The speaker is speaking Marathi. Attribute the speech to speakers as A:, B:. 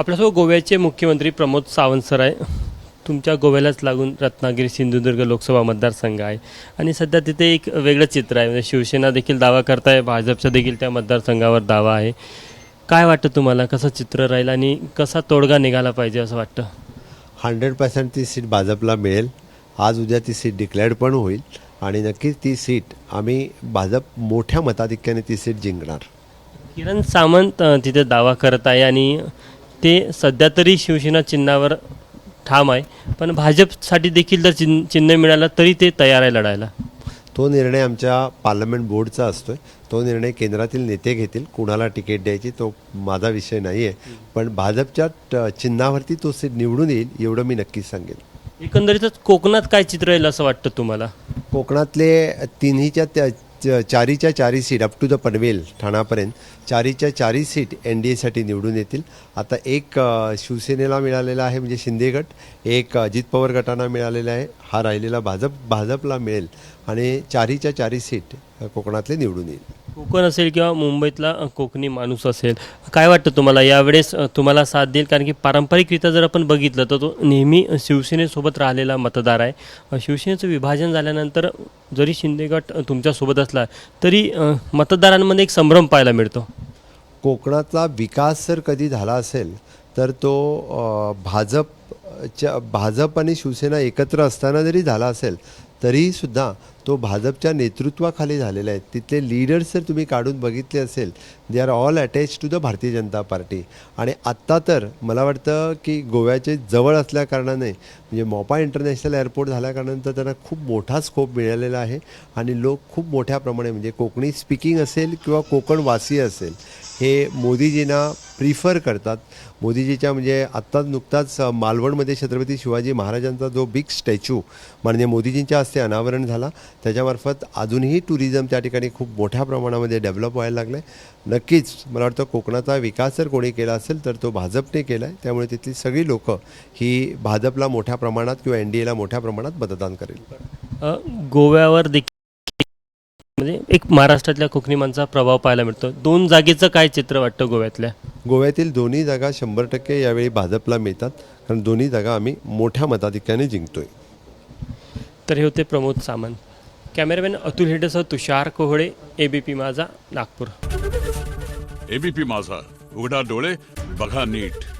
A: आपल्यासोबत गोव्याचे मुख्यमंत्री प्रमोद सावंत सर आहे. तुमच्या गोव्यालाच लागून रत्नागिरी सिंधुदुर्ग लोकसभा मतदारसंघ आहे. आणि सध्या तिथे एक वेगळं चित्र आहे. म्हणजे शिवसेना देखील दावा करताय भाजपचा देखील त्या मतदारसंघावर दावा आहे. काय वाटतं तुम्हाला? कसं चित्र राहील आणि कसा तोडगा निघाला पाहिजे असं वाटतं?
B: हंड्रेड पर्सेंट ती सीट भाजपला मिळेल. आज उद्या ती सीट डिक्लेअर्ड पण होईल. आणि नक्कीच ती सीट आम्ही भाजप मोठ्या मताधिक्याने ती सीट जिंकणार.
A: किरण सामंत तिथे दावा करत आहे आणि ते सध्या तरी शिवसेना चिन्हावर ठाम आहे. पण भाजपसाठी देखील जर चिन्ह चिन्ह मिळालं तरी ते तयार आहे लढायला.
B: तो निर्णय आमच्या पार्लमेंट बोर्डचा असतोय. तो निर्णय केंद्रातील नेते घेतील. कुणाला तिकीट द्यायची तो माझा विषय नाही आहे पण भाजपच्या चिन्हावरती तो सीट निवडून येईल एवढं मी नक्कीच सांगेन.
A: एकंदरीतच कोकणात काय चित्र येईल असं वाटतं तुम्हाला?
B: कोकणातले तिन्हीच्या त्या चारीच्या चारी seat up to the Panvel ठाण्यापर्यंत चारीच्या चारी सीट एन डी एसाठी निवडून येतील. आता एक शिवसेनेला मिळालेला आहे म्हणजे शिंदे गट. एक अजित पवार गटांना मिळालेला आहे. हा राहिलेला भाजप भाजपला मिळेल. आणि चारीच्या चारी सीट कोकणातले निवडून येईल.
A: कोकण असेल किंवा मुंबईतला कोकणी माणूस असेल काय वाटतं तुम्हाला? यावेळेस तुम्हाला साथ देईल? कारण की पारंपरिकरित्या जर आपण बघितलं तर तो नेहमी शिवसेनेसोबत राहिलेला मतदार आहे. शिवसेनेचं विभाजन झाल्यानंतर जरी शिंदे गट तुमच्यासोबत असला तरी मतदारांमध्ये एक संभ्रम पाहायला मिळतो.
B: कोकणातला विकास जर कधी झाला असेल तर तो भाजपच्या भाजप आणि शिवसेना एकत्र असताना जरी झाला असेल तरीसुद्धा तो भाजपच्या नेतृत्वाखाली झालेला आहे. तिथले लीडर्स जर तुम्ही काढून बघितले असेल they are all attach to the Bharatiya Janata Party. आणि आत्ता तर मला वाटतं की गोव्याचे जवळ असल्याकारणाने म्हणजे मोपा इंटरनॅशनल एअरपोर्ट झाल्याकारणानंतर त्यांना खूप मोठा स्कोप मिळालेला आहे. आणि लोक खूप मोठ्या प्रमाणे म्हणजे कोकणी स्पीकिंग असेल किंवा कोकणवासी असेल हे मोदीजींना प्रिफर करतात. मोदीजीच्या म्हणजे आत्ताच नुकताच मालवणमध्ये छत्रपती शिवाजी महाराजांचा जो बिग स्टॅच्यू म्हणजे मोदीजींच्या हस्ते अनावरण झाला. त्याच्यामार्फत अजूनही टुरिझम त्या ठिकाणी खूप मोठ्या प्रमाणामध्ये डेव्हलप व्हायला लागलं आहे नक्कीच मला वाटतं कोकणाचा विकास जर कोणी केला असेल तर तो भाजपने केला आहे त्यामुळे तिथली सगळी लोकं ही भाजपला मोठ्या प्रमाणात किंवा एन डी एला मोठ्या प्रमाणात मतदान करेल.
A: गोव्यावर देखील म्हणजे एक महाराष्ट्रातल्या कोकणी माणसा प्रभाव पाहायला मिळतो. दोन जागेचं काय चित्र वाटतं गोव्यातल्या?
B: गोव्यातील दोन्ही जागा शंभर टक्के यावेळी भाजपला मिळतात. कारण दोन्ही जागा आम्ही मोठ्या मताधिक्याने जिंकतोय.
A: तर हे होते प्रमोद सामंत. कॅमेरामॅन अतुल हेडेसह तुषार कोहळे एबीपी माझा नागपूर.
C: एबीपी माझा. उघडा डोळे बघा नीट.